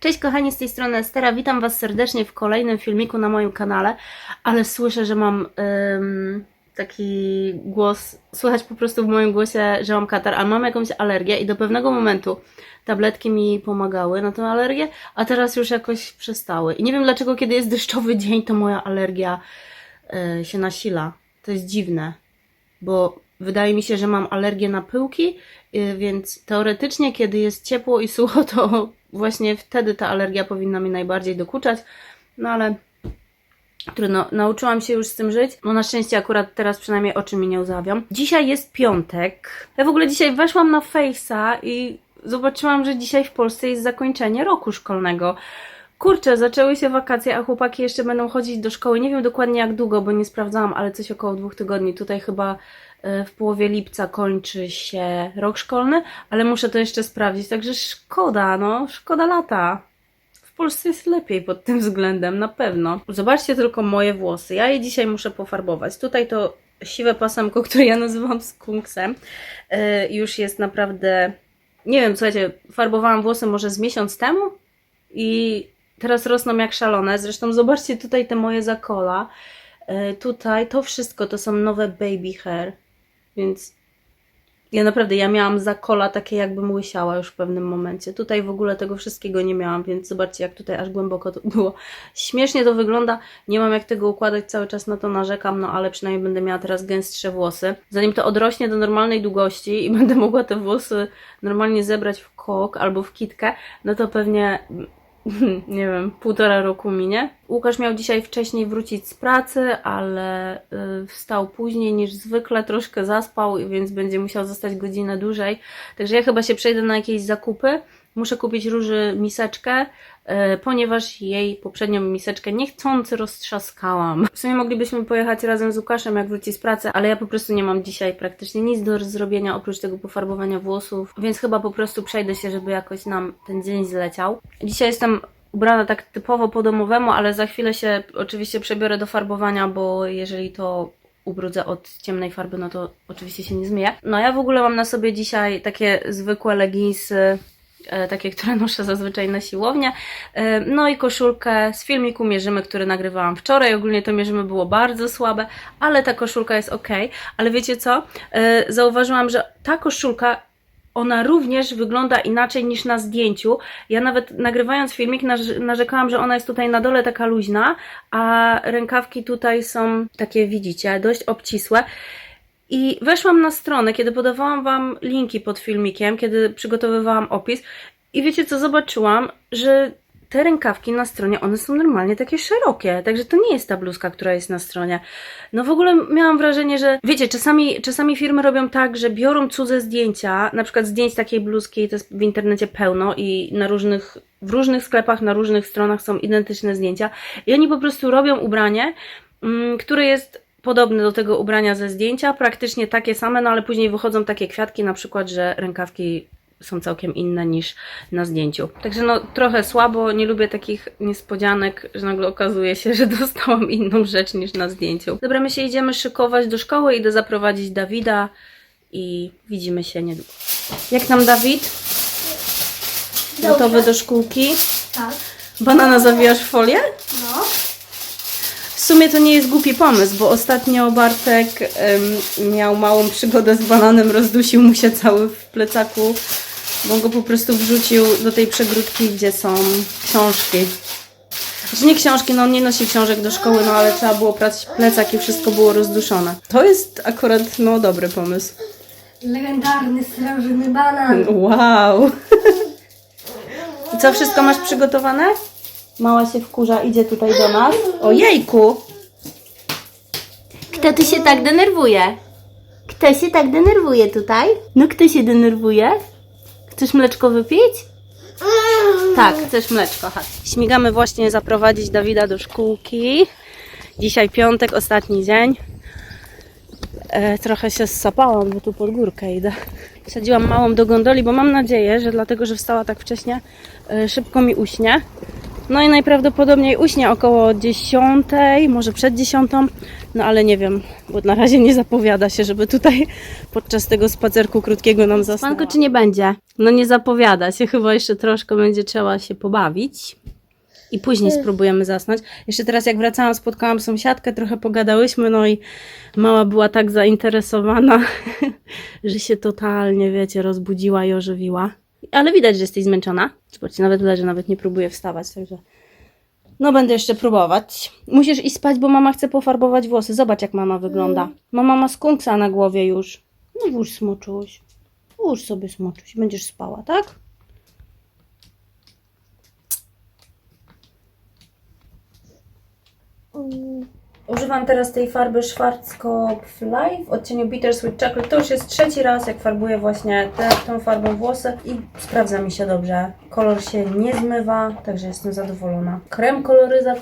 Cześć kochani, z tej strony Estera. Witam Was serdecznie w kolejnym filmiku na moim kanale, ale słyszę, że mam taki głos, słychać po prostu w moim głosie, że mam katar, a mam jakąś alergię i do pewnego momentu tabletki mi pomagały na tę alergię, a teraz już jakoś przestały. I nie wiem dlaczego, kiedy jest deszczowy dzień, to moja alergia y, się nasila. To jest dziwne, bo wydaje mi się, że mam alergię na pyłki, y, więc teoretycznie, kiedy jest ciepło i sucho, to właśnie wtedy ta alergia powinna mi najbardziej dokuczać. No ale trudno, nauczyłam się już z tym żyć. No na szczęście akurat teraz przynajmniej oczy mi nie uzawią. Dzisiaj jest piątek. Ja w ogóle dzisiaj weszłam na Face'a i zobaczyłam, że dzisiaj w Polsce jest zakończenie roku szkolnego. Kurczę, zaczęły się wakacje, a chłopaki jeszcze będą chodzić do szkoły. Nie wiem dokładnie jak długo, bo nie sprawdzałam, ale coś około dwóch tygodni. Tutaj chyba e, w połowie lipca kończy się rok szkolny, ale muszę to jeszcze sprawdzić. Także szkoda, no, szkoda lata. W Polsce jest lepiej pod tym względem, na pewno. Zobaczcie tylko moje włosy. Ja je dzisiaj muszę pofarbować. Tutaj to siwe pasemko, które ja nazywam skunksem, e, już jest naprawdę. Nie wiem, słuchajcie, farbowałam włosy może z miesiąc temu i teraz rosną jak szalone. Zresztą zobaczcie tutaj te moje zakola. E, Tutaj to wszystko to są nowe baby hair, więc ja naprawdę, ja miałam zakola takie jakbym łysiała już w pewnym momencie. Tutaj w ogóle tego wszystkiego nie miałam, więc zobaczcie jak tutaj aż głęboko to było. Śmiesznie to wygląda, nie mam jak tego układać, cały czas na to narzekam, no ale przynajmniej będę miała teraz gęstsze włosy. Zanim to odrośnie do normalnej długości i będę mogła te włosy normalnie zebrać w kok albo w kitkę, no to pewnie nie wiem, półtora roku minie. Łukasz miał dzisiaj wcześniej wrócić z pracy, ale y, wstał później niż zwykle, troszkę zaspał, więc będzie musiał zostać godzinę dłużej. Także ja chyba się przejdę na jakieś zakupy. Muszę kupić róży miseczkę, y, ponieważ jej poprzednią miseczkę niechcący roztrzaskałam. W sumie moglibyśmy pojechać razem z Łukaszem, jak wróci z pracy, ale ja po prostu nie mam dzisiaj praktycznie nic do zrobienia oprócz tego pofarbowania włosów, więc chyba po prostu przejdę się, żeby jakoś nam ten dzień zleciał. Dzisiaj jestem ubrana tak typowo po domowemu, ale za chwilę się oczywiście przebiorę do farbowania, bo jeżeli to ubrudzę od ciemnej farby, no to oczywiście się nie zmyję. No ja w ogóle mam na sobie dzisiaj takie zwykłe leginsy, e, takie, które noszę zazwyczaj na siłownię. E, No i koszulkę z filmiku Mierzymy, który nagrywałam wczoraj. Ogólnie to Mierzymy było bardzo słabe, ale ta koszulka jest ok. Ale wiecie co? E, Zauważyłam, że ta koszulka ona również wygląda inaczej niż na zdjęciu. Ja nawet nagrywając filmik narz- narzekałam, że ona jest tutaj na dole taka luźna, a rękawki tutaj są takie, widzicie, dość obcisłe. I weszłam na stronę, kiedy podawałam Wam linki pod filmikiem, kiedy przygotowywałam opis, i wiecie co, zobaczyłam, że te rękawki na stronie, one są normalnie takie szerokie, także to nie jest ta bluzka, która jest na stronie. No w ogóle miałam wrażenie, że wiecie, czasami, czasami firmy robią tak, że biorą cudze zdjęcia, na przykład zdjęć takiej bluzki, to jest w internecie pełno i na różnych, w różnych sklepach, na różnych stronach są identyczne zdjęcia. I oni po prostu robią ubranie, mm, które jest podobne do tego ubrania ze zdjęcia, praktycznie takie same, no ale później wychodzą takie kwiatki, na przykład, że rękawki są całkiem inne niż na zdjęciu. Także no trochę słabo, nie lubię takich niespodzianek, że nagle okazuje się, że dostałam inną rzecz niż na zdjęciu. Dobra, my się idziemy szykować do szkoły, idę zaprowadzić Dawida i widzimy się niedługo. Jak tam Dawid? Gotowy do szkółki? Tak. Banana zawijasz w folię? No. W sumie to nie jest głupi pomysł, bo ostatnio Bartek em, miał małą przygodę z bananem, rozdusił mu się cały w plecaku, bo go po prostu wrzucił do tej przegródki, gdzie są książki. Znaczy nie książki, no on nie nosi książek do szkoły, no ale trzeba było prać plecak i wszystko było rozduszone. To jest akurat, no, dobry pomysł. Legendarny srebrny banan. Wow! I co, wszystko masz przygotowane? Mała się wkurza, idzie tutaj do nas. Ojejku! Kto tu się tak denerwuje? Kto się tak denerwuje tutaj? No kto się denerwuje? Chcesz mleczko wypić? Tak, chcesz mleczko, chodź. Śmigamy właśnie zaprowadzić Dawida do szkółki. Dzisiaj piątek, ostatni dzień. E, trochę się zsapałam, bo tu pod górkę idę. Wsadziłam małą do gondoli, bo mam nadzieję, że dlatego, że wstała tak wcześnie, e, szybko mi uśnie. No i najprawdopodobniej uśnie około 10, może przed 10, no ale nie wiem, bo na razie nie zapowiada się, żeby tutaj podczas tego spacerku krótkiego nam zasnęła. Spanko czy nie będzie? No nie zapowiada się, chyba jeszcze troszkę będzie trzeba się pobawić. I później spróbujemy zasnąć. Jeszcze teraz jak wracałam, spotkałam sąsiadkę, trochę pogadałyśmy, no i mała była tak zainteresowana, że się totalnie, wiecie, rozbudziła i ożywiła. Ale widać, że jesteś zmęczona. Zobaczcie, nawet leży, nawet nie próbuje wstawać, także... No będę jeszcze próbować. Musisz iść spać, bo mama chce pofarbować włosy. Zobacz, jak mama wygląda. Mama ma skunksa na głowie już. No włóż smoczuś. Włóż sobie smoczuś. Będziesz spała, tak? Używam teraz tej farby Schwarzkopf Fly w odcieniu Bittersweet Chocolate. To już jest trzeci raz, jak farbuję właśnie tę, tą farbą włosy i sprawdza mi się dobrze. Kolor się nie zmywa, także jestem zadowolona. Krem koloryzat.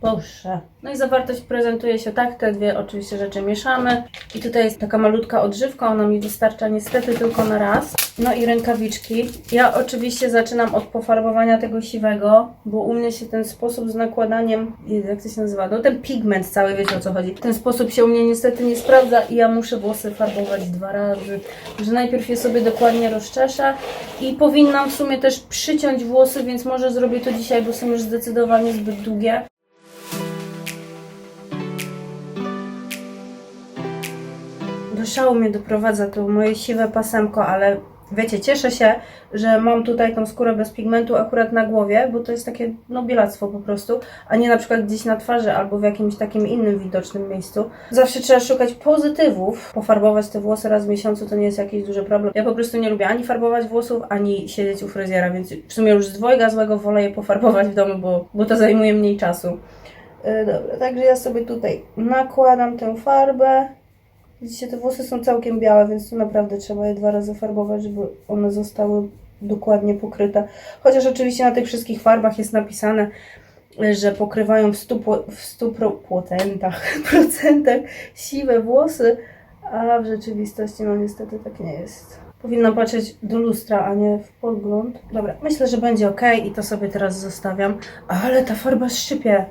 Boże. No i zawartość prezentuje się tak, te dwie oczywiście rzeczy mieszamy. I tutaj jest taka malutka odżywka, ona mi wystarcza niestety tylko na raz. No i rękawiczki. Ja oczywiście zaczynam od pofarbowania tego siwego, bo u mnie się ten sposób z nakładaniem, jak to się nazywa, no ten pigment cały, wiecie o co chodzi. Ten sposób się u mnie niestety nie sprawdza i ja muszę włosy farbować dwa razy. Że najpierw je sobie dokładnie rozczeszę i powinnam w sumie też przyciąć włosy, więc może zrobię to dzisiaj, bo są już zdecydowanie zbyt długie. Do szału mnie doprowadza to moje siwe pasemko, ale wiecie, cieszę się, że mam tutaj tą skórę bez pigmentu akurat na głowie, bo to jest takie no bielactwo po prostu, a nie na przykład gdzieś na twarzy albo w jakimś takim innym widocznym miejscu. Zawsze trzeba szukać pozytywów. Pofarbować te włosy raz w miesiącu to nie jest jakiś duży problem. Ja po prostu nie lubię ani farbować włosów, ani siedzieć u fryzjera, więc w sumie już z dwojga złego wolę je pofarbować w domu, bo, bo to zajmuje mniej czasu. Yy, dobra, także ja sobie tutaj nakładam tę farbę. Widzicie, te włosy są całkiem białe, więc tu naprawdę trzeba je dwa razy farbować, żeby one zostały dokładnie pokryte. Chociaż oczywiście na tych wszystkich farbach jest napisane, że pokrywają w 100%, w 100 pro, procentach, siwe włosy, a w rzeczywistości no niestety tak nie jest. Powinnam patrzeć do lustra, a nie w podgląd. Dobra, myślę, że będzie ok i to sobie teraz zostawiam. Ale ta farba szczypie.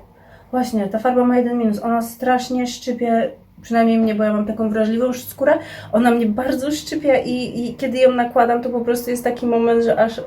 Właśnie, ta farba ma jeden minus. Ona strasznie szczypie przynajmniej mnie, bo ja mam taką wrażliwą skórę, ona mnie bardzo szczypie i, i kiedy ją nakładam, to po prostu jest taki moment, że aż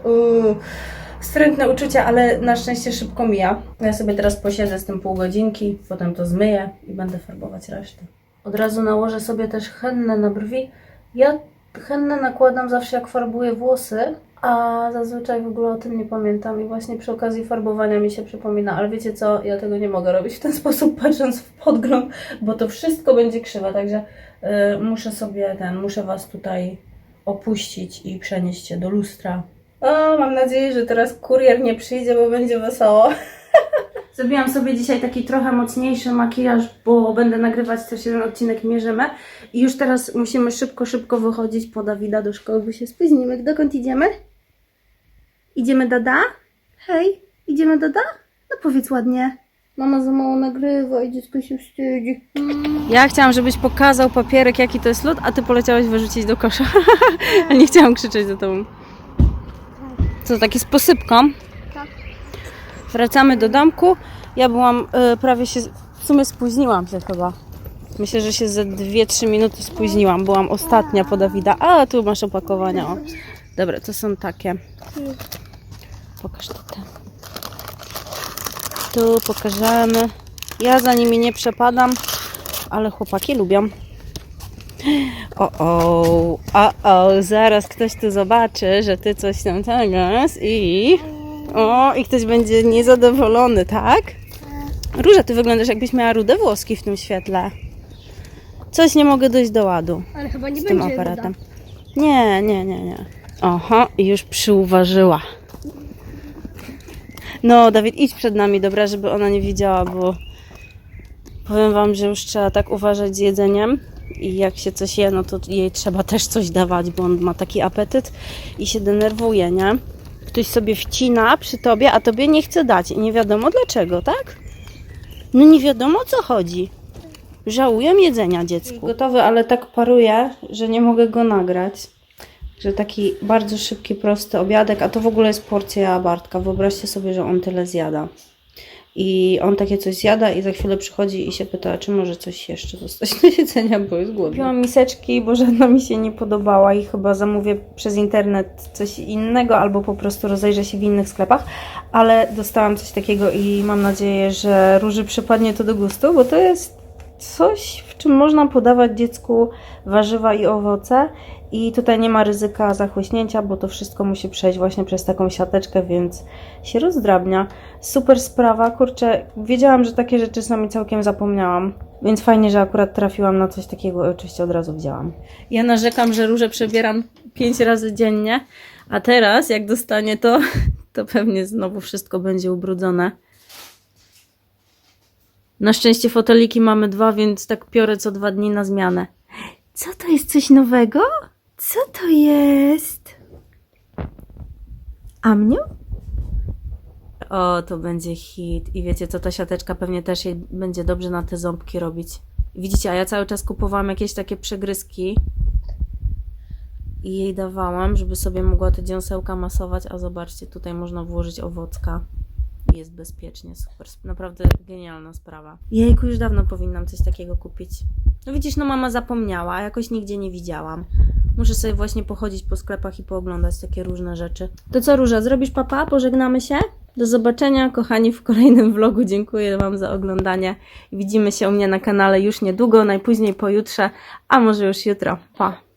wstrętne uczucia, ale na szczęście szybko mija. Ja sobie teraz posiedzę z tym pół godzinki, potem to zmyję i będę farbować resztę. Od razu nałożę sobie też hennę na brwi. Ja hennę nakładam zawsze jak farbuję włosy, a zazwyczaj w ogóle o tym nie pamiętam i właśnie przy okazji farbowania mi się przypomina, ale wiecie co, ja tego nie mogę robić w ten sposób patrząc w podgląd, bo to wszystko będzie krzywe, także y, muszę sobie ten, muszę Was tutaj opuścić i przenieść się do lustra. O, mam nadzieję, że teraz kurier nie przyjdzie, bo będzie wesoło. Zrobiłam sobie dzisiaj taki trochę mocniejszy makijaż, bo będę nagrywać też jeden odcinek Mierzymy. I już teraz musimy szybko, szybko wychodzić po Dawida do szkoły, bo się spóźnimy. Dokąd idziemy? Idziemy Dada? Hej, idziemy Dada? No powiedz ładnie. Mama za mało nagrywa i dziecko się wstydzi. Ja chciałam, żebyś pokazał papierek, jaki to jest lód, a ty poleciałeś wyrzucić do kosza. Ale nie chciałam krzyczeć za tobą. Co, taki z posypką? Tak. Wracamy do domku. Ja byłam y, prawie się. W sumie spóźniłam się chyba. Myślę, że się ze 2-3 minuty spóźniłam. Byłam ostatnia po Dawida. A tu masz opakowania. O. Dobra, to są takie. Pokaż tutaj. Tu pokażemy. Ja za nimi nie przepadam, ale chłopaki lubią. O, o, o, o, zaraz ktoś tu zobaczy, że ty coś tam teraz i. O, i ktoś będzie niezadowolony, tak? Róża, ty wyglądasz jakbyś miała rude włoski w tym świetle. Coś nie mogę dojść do ładu Ale chyba nie z tym będzie aparatem. Nie, nie, nie, nie. Oho, już przyuważyła. No, Dawid, idź przed nami, dobra, żeby ona nie widziała, bo powiem wam, że już trzeba tak uważać z jedzeniem i jak się coś je, no to jej trzeba też coś dawać, bo on ma taki apetyt i się denerwuje, nie? Ktoś sobie wcina przy tobie, a tobie nie chce dać i nie wiadomo dlaczego, tak? No nie wiadomo o co chodzi. Żałuję jedzenia dziecku. Gotowy, ale tak paruje, że nie mogę go nagrać. Że taki bardzo szybki, prosty obiadek, a to w ogóle jest porcja Bartka. Wyobraźcie sobie, że on tyle zjada. I on takie coś zjada i za chwilę przychodzi i się pyta, czy może coś jeszcze zostać do jedzenia, bo jest głodny. Kupiłam miseczki, bo żadna mi się nie podobała i chyba zamówię przez internet coś innego albo po prostu rozejrzę się w innych sklepach, ale dostałam coś takiego i mam nadzieję, że Róży przypadnie to do gustu, bo to jest coś, w czym można podawać dziecku warzywa i owoce i tutaj nie ma ryzyka zachłyśnięcia, bo to wszystko musi przejść właśnie przez taką siateczkę, więc się rozdrabnia. Super sprawa, kurczę, wiedziałam, że takie rzeczy sami całkiem zapomniałam, więc fajnie, że akurat trafiłam na coś takiego, oczywiście od razu wzięłam. Ja narzekam, że róże przebieram pięć razy dziennie, a teraz jak dostanie to, to pewnie znowu wszystko będzie ubrudzone. Na szczęście foteliki mamy dwa, więc tak piorę co dwa dni na zmianę. Co to jest coś nowego? Co to jest? Amniu? O, to będzie hit. I wiecie co, ta siateczka pewnie też jej będzie dobrze na te ząbki robić. Widzicie, a ja cały czas kupowałam jakieś takie przegryzki i jej dawałam, żeby sobie mogła te dziąsełka masować, a zobaczcie, tutaj można włożyć owocka jest bezpiecznie, super, naprawdę genialna sprawa. Jejku, już dawno powinnam coś takiego kupić. No widzisz, no mama zapomniała, jakoś nigdzie nie widziałam. Muszę sobie właśnie pochodzić po sklepach i pooglądać takie różne rzeczy. To co, Róża, zrobisz papa? Pożegnamy się? Do zobaczenia, kochani, w kolejnym vlogu. Dziękuję Wam za oglądanie. Widzimy się u mnie na kanale już niedługo, najpóźniej pojutrze, a może już jutro. Pa!